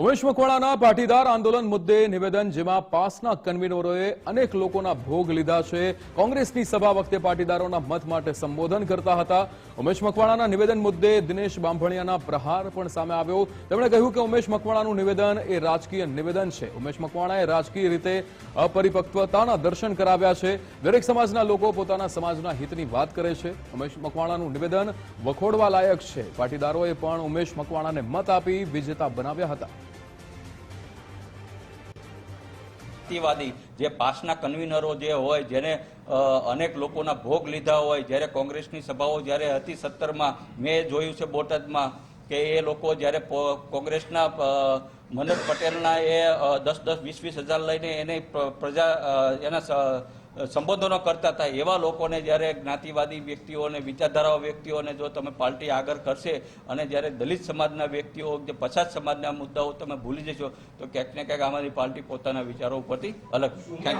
ઉમેશ મકવાણાના પાટીદાર આંદોલન મુદ્દે નિવેદન જેમાં પાસના કન્વીનરોએ અનેક લોકોના ભોગ લીધા છે. કોંગ્રેસની સભા વખતે પાટીદારોના મત માટે સંબોધન કરતા હતા. ઉમેશ મકવાણાના નિવેદન મુદ્દે દિનેશ બાંભણિયાના પ્રહાર પણ સામે આવ્યો. તેમણે કહ્યું કે ઉમેશ મકવાણાનું નિવેદન એ રાજકીય નિવેદન છે. ઉમેશ મકવાણાએ રાજકીય રીતે અપરિપક્વતાના દર્શન કરાવ્યા છે. દરેક સમાજના લોકો પોતાના સમાજના હિતની વાત કરે છે. ઉમેશ મકવાણાનું નિવેદન વખોડવા લાયક છે. પાટીદારોએ પણ ઉમેશ મકવાણાને મત આપી વિજેતા બનાવ્યા હતા. વ્યક્તિવાદી જે પાસના કન્વીનરો જે હોય, જેને અનેક લોકોના ભોગ લીધા હોય, જ્યારે કોંગ્રેસની સભાઓ જ્યારે હતી સત્તરમાં, મેં જોયું છે બોટાદમાં, કે એ લોકો જ્યારે કોંગ્રેસના મનોજ પટેલના એ દસ દસ, વીસ વીસ હજાર લઈને એને પ્રજા એના સંબોધનો કરતા હતા. એવા લોકોને જ્યારે જ્ઞાતિવાદી વ્યક્તિઓને વિચારધારાઓ વ્યક્તિઓને જો તમે પાર્ટી આગળ કરશે અને જ્યારે દલિત સમાજના વ્યક્તિઓ, જે પછાત સમાજના મુદ્દાઓ તમે ભૂલી જશો, તો ક્યાંક ને ક્યાંક અમારી પાર્ટી પોતાના વિચારો ઉપરથી અલગ. યુ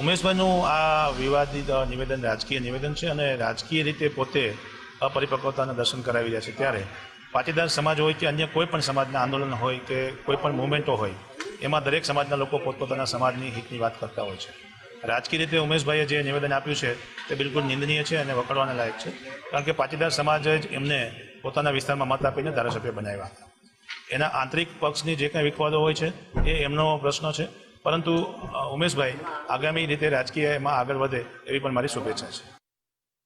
ઉમેશભાઈનું આ વિવાદિત નિવેદન રાજકીય નિવેદન છે અને રાજકીય રીતે પોતે અપરિપક્વતાના દર્શન કરાવી રહ્યા છે. ત્યારે પાટીદાર સમાજ હોય કે અન્ય કોઈ પણ સમાજના આંદોલન હોય કે કોઈ પણ મુવમેન્ટો હોય, એમાં દરેક સમાજના લોકો પોતપોતાના સમાજની હિતની વાત કરતા હોય છે. રાજકીય રીતે ઉમેશભાઈએ જે નિવેદન આપ્યું છે, તે બિલકુલ નિંદનીય છે અને વખાડવાના લાયક છે. કારણ કે પાટીદાર સમાજ જ એમને પોતાના વિસ્તારમાં મત આપીને ધારાસભ્ય બનાવ્યા. એના આંતરિક પક્ષની જે કંઈ વિખવાદો હોય છે, એ એમનો પ્રશ્ન છે. પરંતુ ઉમેશભાઈ આગામી રીતે રાજકીય એમાં આગળ વધે એવી પણ મારી શુભેચ્છા છે.